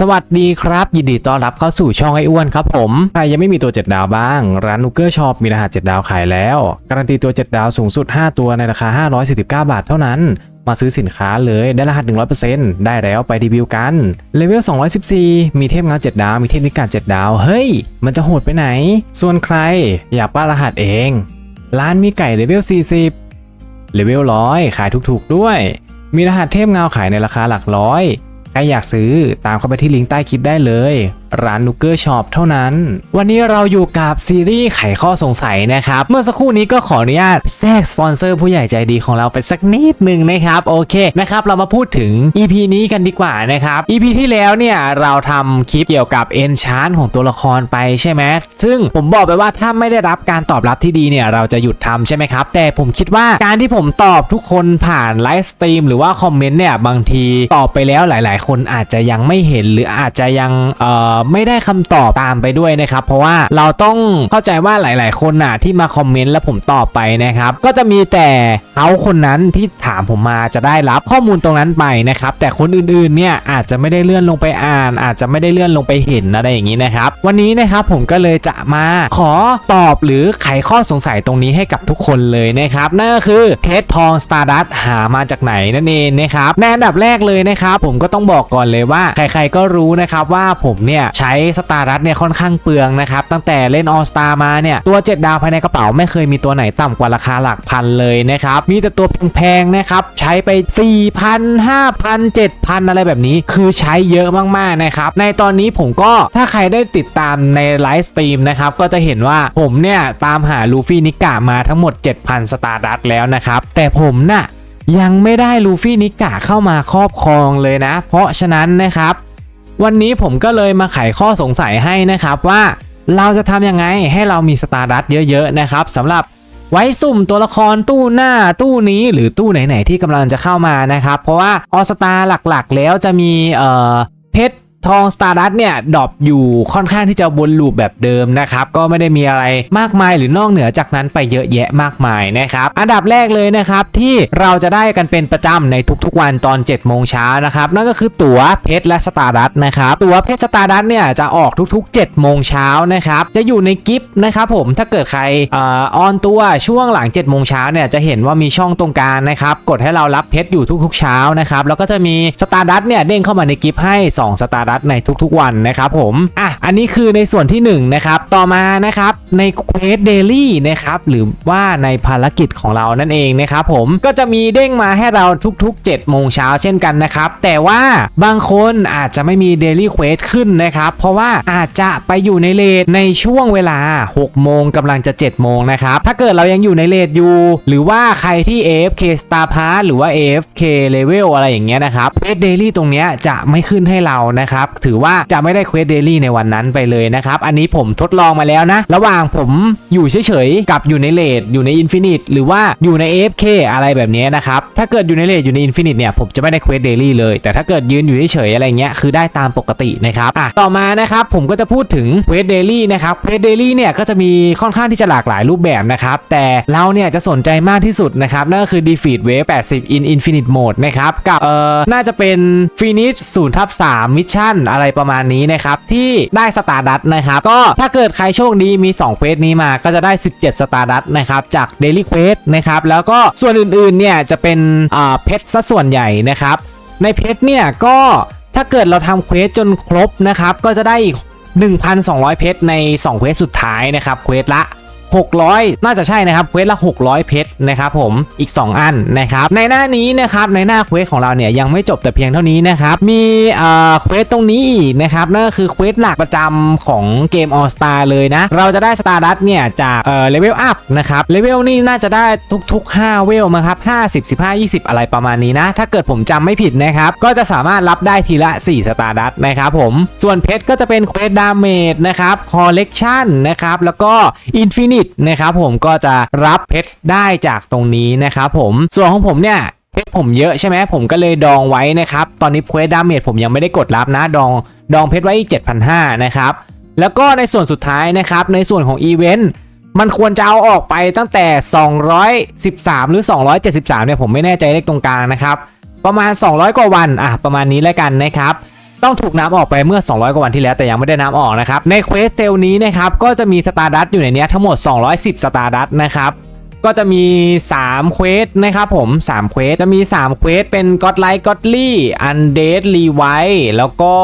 สวัสดีครับ ยินดีต้อนรับเข้าสู่ช่องไอ้อ้วนครับผม ใครยังไม่มีตัว 7 ดาวบ้าง ร้านนูเกอร์ช็อปมีรหัส 7 ดาวขายแล้ว การันตีตัว 7 ดาวสูงสุด 5 ตัวในราคา 549 บาทเท่านั้น มาซื้อสินค้าเลยได้รหัส 100%ได้แล้วไปรีวิวกันเลเวล 214 มีเทพเงา 7 ดาว มีเทพนิกา7ดาว เฮ้ย มันจะโหดไปไหน ส่วนใครอยากป้ารหัสเอง ร้านมีไก่เลเวล 40เลเวลร้อยขายถูกๆด้วย มีรหัสเทพเงาขายในราคาหลักร้อย ใครอยากซื้อตามเข้าไปที่ลิงก์ใต้คลิปได้เลย ร้านนูเกอร์ช็อปเท่านั้น วันนี้เราอยู่กับซีรีส์ไขข้อสงสัยนะครับ เมื่อสักครู่นี้ก็ขออนุญาตแทรกสปอนเซอร์ผู้ใหญ่ใจดีของเราไปสักนิดหนึ่งนะครับ โอเคนะครับ เรามาพูดถึง EP นี้กันดีกว่านะครับ EP ที่แล้วเนี่ยเราทำคลิปเกี่ยวกับเอนชานของตัวละครไปใช่ไหมซึ่งผมบอกไปว่าถ้าไม่ได้รับการตอบรับที่ดีเนี่ยเราจะหยุดทำใช่ไหมครับ แต่ผมคิดว่าการที่ผมตอบทุกคนผ่านไลฟ์สตรีมหรือว่าคอมเมนต์เนี่ยบางทีตอบไปแล้วหลาย ๆ คนอาจจะยังไม่เห็นหรืออาจจะยังเอ่อไม่ได้คำตอบตามไปด้วยนะครับเพราะว่าเราต้องเข้าใจว่าหลาย ๆ คนน่ะที่มาคอมเมนต์แล้วผมตอบไปนะครับก็จะมีแต่เขาคนนั้นที่ถามผมมาจะได้รับข้อมูลตรงนั้นไปนะครับแต่คนอื่น ๆ เนี่ยอาจจะไม่ได้เลื่อนลงไปอ่าน อาจจะไม่ได้เลื่อนลงไปเห็นอะไรอย่างนี้นะครับวันนี้นะครับผมก็เลยจะมาขอตอบหรือไขข้อสงสัยตรงนี้ให้กับทุกคนเลยนะครับนั่นก็คือเพชรทองสตาร์ดัตหามาจากไหนนั่นเองนะครับในอันดับแรกเลยนะครับผมก็ต้องบอกก่อนเลยว่าใคร ๆ ก็รู้นะครับว่าผมเนี่ยใช้สตาร์ดัตเนี่ยค่อนข้างเปลืองนะครับตั้งแต่เล่นออสตามาเนี่ยตัว 7 ดาวภายในกระเป๋าไม่เคยมีตัวไหนต่ำกว่าราคาหลักพันเลยนะครับมีแต่ตัวแพงๆนะครับใช้ไป 4,000 5,000 7,000 อะไรแบบนี้ คือใช้เยอะมากๆนะครับในตอนนี้ผมก็ถ้าใครได้ติดตามในไลฟ์สตรีมนะครับก็จะเห็นว่าผมเนี่ยตามหาลูฟี่นิกะมาทั้งหมด 7,000 สตาร์ดัตแล้วนะครับแต่ผมน่ะยังไม่ได้ลูฟี่นิกะเข้ามาครอบครองเลยนะ เพราะฉะนั้นนะครับ วันนี้ผมก็เลยมาไขข้อสงสัยให้นะครับว่าเราจะทำยังไงให้เรามีสตาร์ดัตเยอะๆนะครับสำหรับไว้สุ่มตัวละครตู้หน้าตู้นี้หรือตู้ไหนๆที่กำลังจะเข้ามานะครับ เพราะว่าออสตาหลักๆ แล้วจะมีเอ่อเพชร ทองสตาร์ดัตเนี่ยดรอปอยู่ค่อนข้างที่จะวนลูปแบบเดิมนะครับก็ไม่ได้มีอะไรมากมายหรือนอกเหนือจากนั้นไปเยอะแยะมากมายนะครับอันดับแรกเลยนะครับที่เราจะได้กันเป็นประจำในทุกๆวันตอน7โมงเช้านะครับนั่นก็คือตั๋วเพชรและสตาร์ดัตนะครับตั๋วเพชรสตาร์ดัตเนี่ยจะออกทุกๆ7โมงเช้านะครับจะอยู่ในกิฟต์นะครับผมถ้าเกิดใครอออนตัวช่วงหลัง7โมงเช้าเนี่ยจะเห็นว่ามีช่องตรงกลางนะครับกดให้เรารับเพชรอยู่ทุกๆเช้านะครับแล้วก็จะมีสตาร์ดัตเนี่ยเด้งเข้ามาในกิฟต์ให้2สตาร์ดัตในทุกๆวันนะครับผมอะ อันนี้คือในส่วนที่1นะครับต่อมานะครับในเควสเดลี่นะครับหรือว่าในภารกิจของเรานั่นเองนะครับผมก็จะมีเด้งมาให้เราทุกๆ7โมงเช้าเช่นกันนะครับ แต่ว่าบางคนอาจจะไม่มีเดลี่เควสขึ้นนะครับ เพราะว่าอาจจะไปอยู่ในเลทในช่วงเวลา 6 โมงกำลังจะ 7 โมงนะครับ ถ้าเกิดเรายังอยู่ในเลทอยู่ หรือว่าใครที่ AFK Star Pass หรือว่า AFK Level อะไรอย่างเงี้ยนะครับเควสเดลี่ตรงเนี้ยจะไม่ขึ้นให้เรานะครับ ถือว่าจะไม่ได้เควสเดลี่ในวันนั้นไปเลยนะครับ อันนี้ผมทดลองมาแล้วนะ ระหว่างผมอยู่เฉยๆ กับอยู่ในเลทอยู่ในอินฟินิตหรือว่าอยู่ใน AFK อะไรแบบนี้นะครับ ถ้าเกิดอยู่ในเลทอยู่ในอินฟินิตเนี่ยผมจะไม่ได้เควสเดลี่เลย แต่ถ้าเกิดยืนอยู่เฉยๆอะไรเงี้ยคือได้ตามปกตินะครับอะต่อมานะครับผมก็จะพูดถึงเควสเดลี่นะครับเควสเดลี่เนี่ยก็จะมีค่อนข้างที่จะหลากหลายรูปแบบนะครับแต่เราเนี่ยจะสนใจมากที่สุดนะครับนั่นก็คือ defeat wave 80 in infinite mode นะครับกับเอ่อน่าจะเป็น finish 0ทับ3 mission อะไรประมาณนี้นะครับที่ได้ได้สตาร์ดัตนะครับก็ถ้าเกิดใครโชคดีมี2เควสนี้มาก็จะได้ 17 สตาร์ดัตนะครับจากเดลี่เควสนะครับแล้วก็ส่วนอื่นๆเนี่ยจะเป็นอ่าเพชรซะส่วนใหญ่นะครับในเพชรเนี่ยก็ถ้าเกิดเราทำเควสจนครบนะครับก็จะได้อีก 1,200 เพชรใน 2 เควสสุดท้ายนะครับเควสละ 600 น่าจะใช่นะครับเควสละ 600 เพชรนะครับผมอีก 2 อันนะครับในหน้านี้นะครับในหน้าเควสของเราเนี่ยยังไม่จบแต่เพียงเท่านี้นะครับมีเอ่อเควสตรงนี้อีกนะครับนั่นก็คือเควสหลักประจำของเกม All Star เลยนะ เราจะได้สตาร์ดัตเนี่ยจากเอ่อเลเวลอัพนะครับเลเวลนี่น่าจะได้ทุก ๆ 5 เวลมั้งครับ50 15 20 อะไรประมาณนี้นะ ถ้าเกิดผมจำไม่ผิดนะครับก็จะสามารถรับได้ทีละ 4 สตาร์ดัตนะครับผมส่วนเพชรก็จะเป็นเควสดาเมจนะครับคอลเลกชันนะครับแล้วก็อินฟินิตนะครับผมก็จะรับเพชรได้จากตรงนี้นะครับผมส่วนของผมเนี่ยเพชรผมเยอะใช่ไหมผมก็เลยดองไว้นะครับ ตอนนี้เควสดาเมจผมยังไม่ได้กดรับนะ ดองดองเพชรไว้อีก7,500 นะครับ แล้วก็ในส่วนสุดท้ายนะครับ ในส่วนของอีเวนต์มันควรจะเอาออกไปตั้งแต่ 213 หรือ 273 เนี่ยผมไม่แน่ใจเลขตรงกลางนะครับ ประมาณ 200 กว่าวันอะประมาณนี้แล้วกันนะครับ ต้องถูกน้ำออกไปเมื่อ 200 กว่าวันที่แล้วแต่ยังไม่ได้น้ำออกนะครับ ในเควสเซลนี้นะครับก็จะมีสตาร์ดัตอยู่ในนี้ทั้งหมด 210 สตาร์ดัตนะครับก็จะมี3เควสนะครับผม3เควสจะมี3เควสเป็น God Like Godly Undead Revive แล้วก็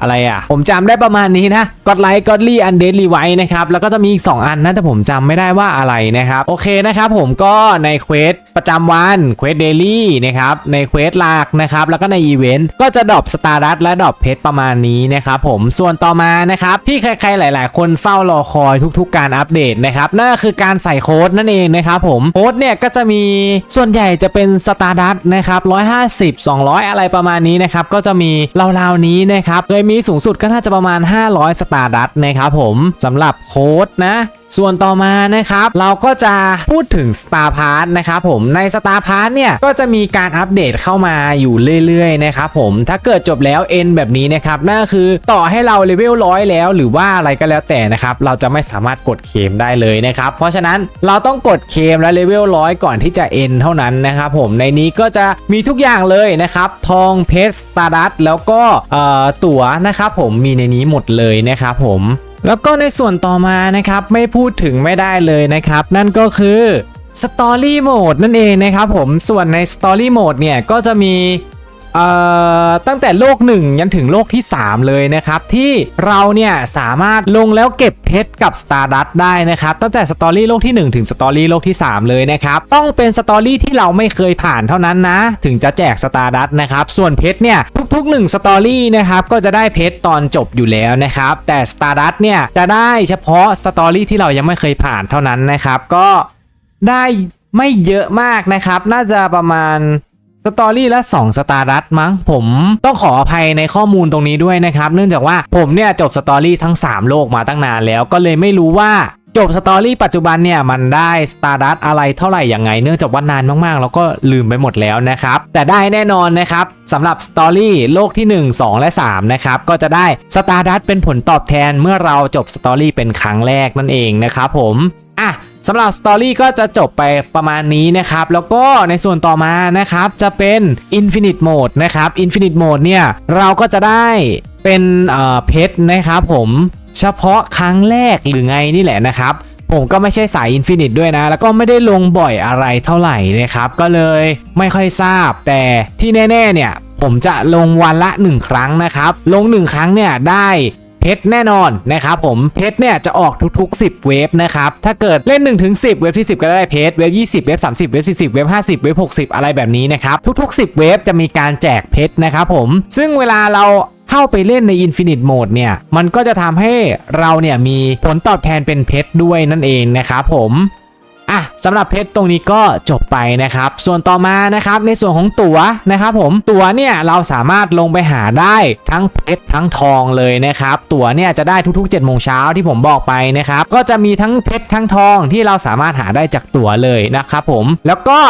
อะไรอะ ผมจำได้ประมาณนี้นะ God Like Godly Undead Revive นะครับแล้วก็จะมีอีก 2 อันนะแต่ผมจำไม่ได้ว่าอะไรนะครับ โอเคนะครับผมก็ในเควส ประจำวันเควสเดลี่นะครับในเควสหลักนะครับแล้วก็ในอีเวนต์ก็จะดรอปสตาร์ดัตและดรอปเพชรประมาณนี้นะครับผมส่วนต่อมานะครับที่ใครๆหลาย ๆ คนเฝ้ารอคอยทุก ๆ การอัปเดตนะครับนั่นก็คือการใส่โค้ดนั่นเองนะครับผมโค้ดเนี่ยก็จะมีส่วนใหญ่จะเป็นสตาร์ดัตนะครับ150 200 อะไรประมาณนี้นะครับก็จะมีราวๆนี้นะครับเคยมีสูงสุดก็น่าจะประมาณ 500 สตาร์ดัตนะครับผมสำหรับโค้ดนะ ส่วนต่อมานะครับ เราก็จะพูดถึง Star p a s s นะครับผมใน Star p a s s เนี่ย ก็จะมีการอัปเดตเข้ามาอยู่เรื่อยๆนะครับผมถ้าเกิดจบแล้ว N แบบนี้นะครับนั่นคือต่อให้เราเลเวลร้อยแล้วหรือว่าอะไรก็แล้วแต่นะครับ เราจะไม่สามารถกดเคมได้เลยนะครับ เพราะฉะนั้นเราต้องกดเคมและเลเวลร้อยก่อนที่จะ N เท่านั้นนะครับผมในนี้ก็จะมีทุกอย่างเลยนะครับทองเพชรสตาร์ดัตแล้วก็เอ่อตั๋วนะครับผมมีในนี้หมดเลยนะครับผม แล้วก็ในส่วนต่อมานะครับไม่พูดถึงไม่ได้เลยนะครับ นั่นก็คือ Story Mode นั่นเองนะครับผมส่วนใน Story Mode เนี่ยก็จะมี ตั้งแต่โลก 1 ยันถึงโลกที่ 3 เลยนะครับ ที่เราเนี่ยสามารถลงแล้วเก็บเพชรกับ Stardust ได้นะครับ ตั้งแต่สตอรี่โลกที่ 1 ถึงสตอรี่โลกที่ 3 เลยนะครับ ต้องเป็นสตอรี่ที่เราไม่เคยผ่านเท่านั้นนะ ถึงจะแจก Stardust นะครับ ส่วนเพชรเนี่ยทุกๆ1สตอรี่นะครับก็จะได้เพชรตอนจบอยู่แล้วนะครับ แต่ Stardust เนี่ยจะได้เฉพาะสตอรี่ที่เรายังไม่เคยผ่านเท่านั้นนะครับ ก็ได้ไม่เยอะมากนะครับ น่าจะประมาณ สตอรี่ละ2สตาร์ดัตมั้งผมต้องขออภัยในข้อมูลตรงนี้ด้วยนะครับ เนื่องจากว่าผมเนี่ยจบสตอรี่ทั้ง 3 โลกมาตั้งนานแล้วก็เลยไม่รู้ว่าจบสตอรี่ปัจจุบันเนี่ยมันได้สตาร์ดัตอะไรเท่าไหร่ยังไง เนื่องจากว่านานมากๆ แล้วก็ลืมไปหมดแล้วนะครับ แต่ได้แน่นอนนะครับสำหรับสตอรี่โลกที่ 1 2 และ3นะครับก็จะได้สตาร์ดัตเป็นผลตอบแทนเมื่อเราจบสตอรี่เป็นครั้งแรกนั่นเองนะครับผม สำหรับสตอรี่ก็จะจบไปประมาณนี้นะครับ แล้วก็ในส่วนต่อมานะครับจะเป็น Infinite Mode นะครับ Infinite Mode เนี่ย เราก็จะได้เป็นเพชรนะครับผมเฉพาะครั้งแรกหรือไงนี่แหละนะครับ ผมก็ไม่ใช่สาย Infinite ด้วยนะ แล้วก็ไม่ได้ลงบ่อยอะไรเท่าไหร่นะครับ ก็เลยไม่ค่อยทราบแต่ที่แน่ ๆ เนี่ย ผมจะลงวันละ 1 ครั้งนะครับ ลง 1 ครั้งเนี่ยได้ ชรแน่นอนนะครับผมเพชรเนี่ยจะออกทุกๆ 10 เวฟนะครับถ้าเกิดเล่น 1 ถึง 10 เวฟที่ 10 ก็ได้เพชรเวฟ20 เวฟ30 เวฟ40 เวฟ50 เวฟ60 อะไรแบบนี้นะครับทุก ๆ 10 เวฟจะมีการแจกเพชรนะครับผมซึ่งเวลาเราเข้าไปเล่นใน Infinite Mode เนี่ย มันก็จะทำให้เราเนี่ยมีผลตอบแทนเป็นเพชรด้วยนั่นเองนะครับผม อะสำหรับเพชรตรงนี้ก็จบไปนะครับ ส่วนต่อมานะครับในส่วนของตั๋วนะครับผมตั๋วเนี่ยเราสามารถลงไปหาได้ทั้งเพชรทั้งทองเลยนะครับ ตั๋วเนี่ยจะได้ทุกๆ7โมงเช้าที่ผมบอกไปนะครับก็จะมีทั้งเพชรทั้งทองที่เราสามารถหาได้จากตั๋วเลยนะครับผมแล้วก็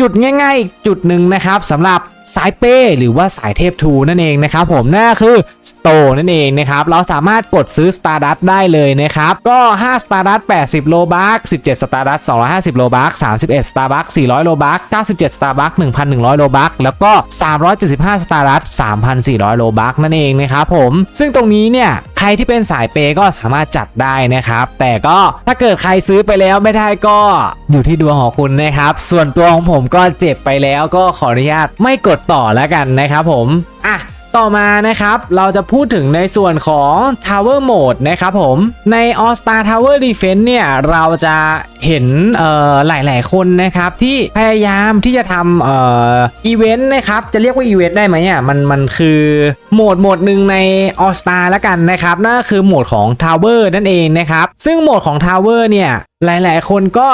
จุดง่ายๆอีกจุดหนึ่งนะครับสำหรับ สายเป้หรือว่าสายเทพทูนั่นเองนะครับผมนั่นคือ Store นั่นเองนะครับเราสามารถกดซื้อ Stardust ได้เลยนะครับก็5 Stardust 80 โลบัค17 Stardust 250 โลบัค31 Starbucks 400 โลบัค97 Starbucks 1,100 โลบัคแล้วก็ 375 Stardust 3,400 โลบัคนั่นเองนะครับผมซึ่งตรงนี้เนี่ยใครที่เป็นสายเปย์ก็สามารถจัดได้นะครับ แต่ก็ถ้าเกิดใครซื้อไปแล้วไม่ได้ก็อยู่ที่ดวงของคุณนะครับ ส่วนตัวของผมก็เจ็บไปแล้วก็ขออนุญาตไม่กดต่อแล้วกันนะครับผมอะ ต่อมานะครับเราจะพูดถึงในส่วนของ Tower Mode นะครับผมใน All Star Tower Defense เนี่ยเราจะเห็นเอ่อหลาย ๆ คนนะครับที่พยายามที่จะทำเอ่ออีเวนต์นะครับจะเรียกว่าอีเวนต์ได้ไหมอะมันมันคือโหมดโหมดหนึ่งใน All Star แล้วกันนะครับนั่นก็คือโหมดของ Tower นั่นเองนะครับซึ่งโหมดของ Tower เนี่ยหลาย ๆ คนก็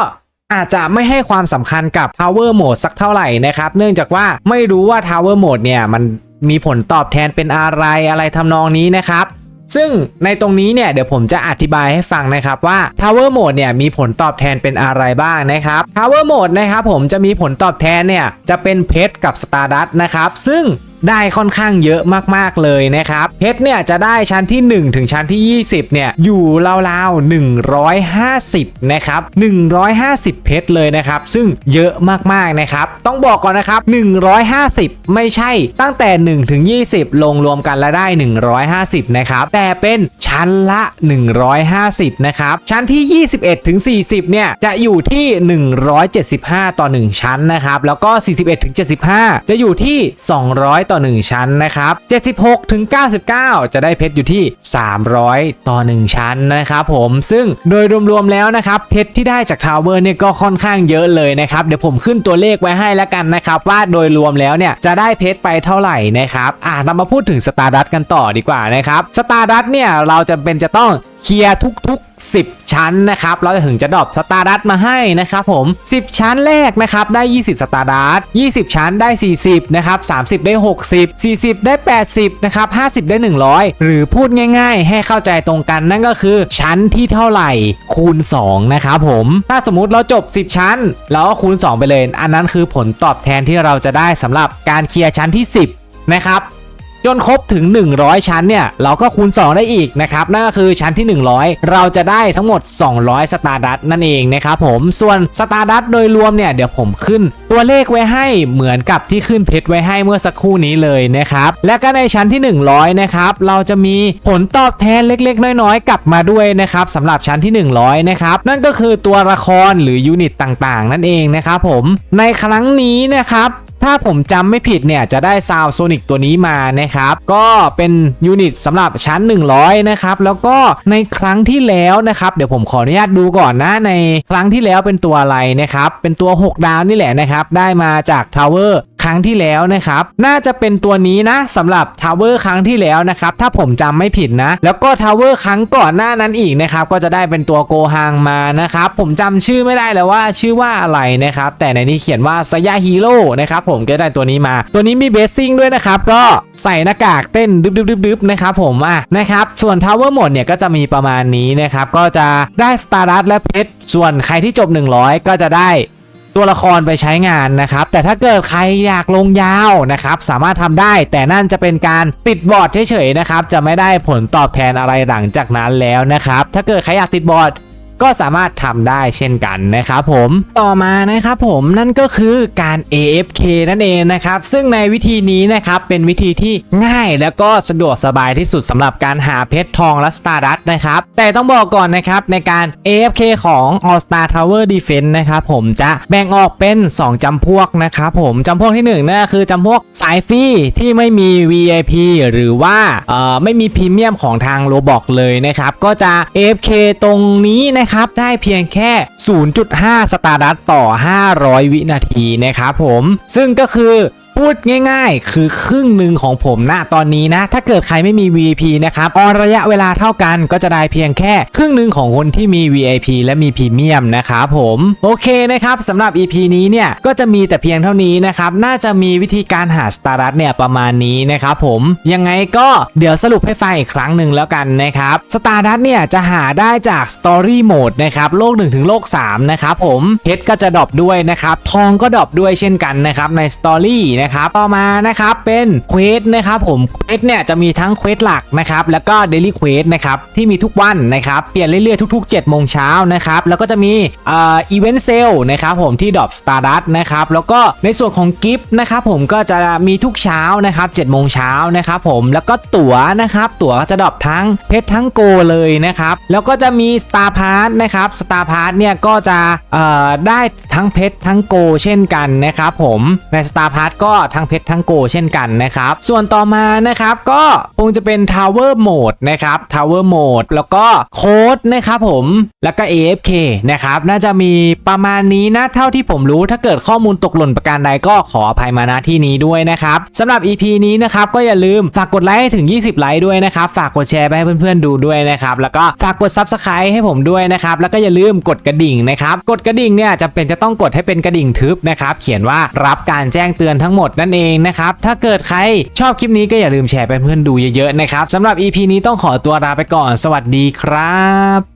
อาจจะไม่ให้ความสำคัญกับ Tower Mode สักเท่าไหร่นะครับ เนื่องจากว่าไม่รู้ว่า Tower Mode เนี่ยมัน มีผลตอบแทนเป็นอะไรอะไรทำนองนี้นะครับซึ่งในตรงนี้เนี่ยเดี๋ยวผมจะอธิบายให้ฟังนะครับว่า Tower Mode เนี่ยมีผลตอบแทนเป็นอะไรบ้างนะครับ Tower Mode นะครับผมจะมีผลตอบแทนเนี่ยจะเป็นเพชรกับ Stardust นะครับซึ่ง ได้ค่อนข้างเยอะมากๆเลยนะครับเพชรเนี่ยจะได้ชั้นที่ 1 ถึงชั้นที่ 20 เนี่ยอยู่ราวๆ150 นะครับ 150 เพชรเลยนะครับ ซึ่งเยอะมากๆนะครับ ต้องบอกก่อนนะครับ 150 ไม่ใช่ตั้งแต่ 1 ถึง 20 ลงรวมกันแล้วได้ 150 นะครับ แต่เป็นชั้นละ 150 นะครับ ชั้นที่ 21 ถึง 40 เนี่ยจะอยู่ที่ 175 ต่อ 1 ชั้นนะครับ แล้วก็ 41 ถึง 75 จะอยู่ที่ 200 ต่อต่อ 1 ชั้นนะครับ 76ถึง99 จะได้เพชรอยู่ที่ 300 ต่อ 1 ชั้นนะครับผมซึ่งโดยรวมๆแล้วนะครับเพชรที่ได้จากทาวเวอร์เนี่ยก็ค่อนข้างเยอะเลยนะครับเดี๋ยวผมขึ้นตัวเลขไว้ให้แล้วกันนะครับว่าโดยรวมแล้วเนี่ยจะได้เพชรไปเท่าไหร่นะครับอะเรามาพูดถึงสตาร์ดัตกันต่อดีกว่านะครับสตาร์ดัตเนี่ยเราจะเป็นจะต้อง เคลียร์ทุกๆ 10 ชั้นนะครับเราจะถึงจะดรอปสตาร์ดัตมาให้นะครับผม 10 ชั้นแรกนะครับได้ 20 สตาร์ดัต20 ชั้นได้ 40 นะครับ 30 ได้ 60 40 ได้ 80 นะครับ 50 ได้ 100 หรือพูดง่ายๆ ให้เข้าใจตรงกันนั่นก็คือชั้นที่เท่าไหร่คูณ 2 นะครับผม ถ้าสมมุติเราจบ 10 ชั้น เราก็คูณ 2 ไปเลย อันนั้นคือผลตอบแทนที่เราจะได้สำหรับการเคลียร์ชั้นที่ 10 นะครับ จนครบถึง 100 ชั้นเนี่ย เราก็คูณ 2 ได้อีกนะครับ นั่นก็คือชั้นที่ 100 เราจะได้ทั้งหมด 200 สตาร์ดัตนั่นเองนะครับผม ส่วนสตาร์ดัตโดยรวมเนี่ย เดี๋ยวผมขึ้นตัวเลขไว้ให้เหมือนกับที่ขึ้นเพชรไว้ให้เมื่อสักครู่นี้เลยนะครับ และก็ในชั้นที่ 100 นะครับ เราจะมีผลตอบแทนเล็กๆ น้อยๆ กลับมาด้วยนะครับสำหรับชั้นที่ 100 นะครับ นั่นก็คือตัวละครหรือยูนิตต่างๆ นั่นเองนะครับผม ในครั้งนี้นะครับ ถ้าผมจำไม่ผิดเนี่ยจะได้ซาวโซนิกตัวนี้มานะครับ ก็เป็นยูนิตสำหรับชั้น 100 นะครับ แล้วก็ในครั้งที่แล้วนะครับ เดี๋ยวผมขออนุญาตดูก่อนนะ ในครั้งที่แล้วเป็นตัวอะไรนะครับ เป็นตัว 6 ดาวนี่แหละนะครับ ได้มาจากทาวเวอร์ ครั้งที่แล้วนะครับ น่าจะเป็นตัวนี้นะสำหรับทาวเวอร์ครั้งที่แล้วนะครับ ถ้าผมจำไม่ผิดนะ แล้วก็ทาวเวอร์ครั้งก่อนหน้านั้นอีกนะครับ ก็จะได้เป็นตัวโกฮังมานะครับ ผมจำชื่อไม่ได้แล้วว่าชื่อว่าอะไรนะครับ แต่ในนี้เขียนว่าสยาฮีโร่นะครับ ผมก็ได้ตัวนี้มา ตัวนี้มีเบสซิ่งด้วยนะครับ ก็ใส่หน้ากากเต้นดึบๆๆนะครับผมอะนะครับ ส่วนทาวเวอร์หมดเนี่ยก็จะมีประมาณนี้นะครับ ก็จะได้สตาร์ดัตและเพชรส่วนใครที่จบ 100 ก็จะได้ ตัวละครไปใช้งานนะครับ แต่ถ้าเกิดใครอยากลงยาวนะครับ สามารถทำได้ แต่นั่นจะเป็นการติดบอร์ดเฉยๆนะครับ จะไม่ได้ผลตอบแทนอะไรหลังจากนั้นแล้วนะครับ ถ้าเกิดใครอยากติดบอร์ด ก็สามารถทำได้เช่นกันนะครับผมต่อมานะครับผมนั่นก็คือการ AFK นั่นเองนะครับซึ่งในวิธีนี้นะครับเป็นวิธีที่ง่ายแล้วก็สะดวกสบายที่สุดสำหรับการหาเพชรทองและสตาร์ดัตนะครับแต่ต้องบอกก่อนนะครับในการ AFK ของ All Star Tower Defense นะครับผมจะแบ่งออกเป็น 2จำพวกนะครับผมจำพวกที่1นั่นก็คือจำพวกสายฟรีที่ไม่มี VIP หรือว่าไม่มีพรีเมียมของทางโรบอกเลยนะครับก็จะ AFK ตรงนี้นะครับ ได้เพียงแค่ 0.5 สตาร์ดัตต่อ 500 วินาทีนะครับผม ซึ่งก็คือ พูดง่ายๆ คือครึ่งหนึ่งของผมณตอนนี้นะ ถ้าเกิดใครไม่มี VIP นะครับออนระยะเวลาเท่ากันก็จะได้เพียงแค่ครึ่งหนึ่งของคนที่มี VIP และมีพรีเมียมนะครับผมโอเคนะครับสำหรับ EP นี้เนี่ยก็จะมีแต่เพียงเท่านี้นะครับน่าจะมีวิธีการหาสตาร์ดัตเนี่ยประมาณนี้นะครับผมยังไงก็เดี๋ยวสรุปให้ฟังอีกครั้งหนึ่งแล้วกันนะครับสตาร์ดัตเนี่ยจะหาได้จาก Story Mode นะครับโลก1ถึงโลก3นะครับผมเพชรก็จะดรอปด้วยนะครับทองก็ดรอปด้วยเช่นกันนะครับใน Story นะครับต่อมานะครับเป็นเควสนะครับผมเควสเนี่ยจะมีทั้งเควสหลักนะครับแล้วก็เดลี่เควสนะครับที่มีทุกวันนะครับเปลี่ยนเรื่อยๆทุกๆ7โมงเช้านะครับแล้วก็จะมีอีเวนต์เซลนะครับผมที่ดรอปสตาร์ดัตนะครับแล้วก็ในส่วนของกิฟต์นะครับผมก็จะมีทุกเช้านะครับ7โมงเช้านะครับผมแล้วก็ตั๋วนะครับตั๋วก็จะดรอปทั้งเพชรทั้งโกเลยนะครับแล้วก็จะมีสตาร์พาร์นะครับสตาร์พาร์เนี่ยก็จะได้ทั้งเพชรทั้งโก เช่นกันนะครับผมในสตาร์พาร์ก็ทั้งเพชรทั้งโกเช่นกันนะครับ ส่วนต่อมานะครับก็คงจะเป็น Tower Mode นะครับ Tower Mode แล้วก็โค้ดนะครับผมแล้วก็ AFK นะครับน่าจะมีประมาณนี้นะเท่าที่ผมรู้ถ้าเกิดข้อมูลตกหล่นประการใดก็ขออภัยมาณที่นี้ด้วยนะครับสำหรับ EP นี้นะครับก็อย่าลืมฝากกดไลค์ให้ถึง 20 ไลค์ด้วยนะครับฝากกดแชร์ไปให้เพื่อนๆดูด้วยนะครับแล้วก็ฝากกด Subscribe ให้ผมด้วยนะครับแล้วก็อย่าลืมกดกระดิ่งนะครับกดกระดิ่งเนี่ยจะเป็นจะต้องกดให้เป็นกระดิ่งทึบนะครับเขียนว่ารับการแจ้งเตือนทั้งหมดนั่นเองนะครับ ถ้าเกิดใครชอบคลิปนี้ก็อย่าลืมแชร์ไปเพื่อนดูเยอะๆนะครับสำหรับ EP นี้ต้องขอตัวลาไปก่อน สวัสดีครับ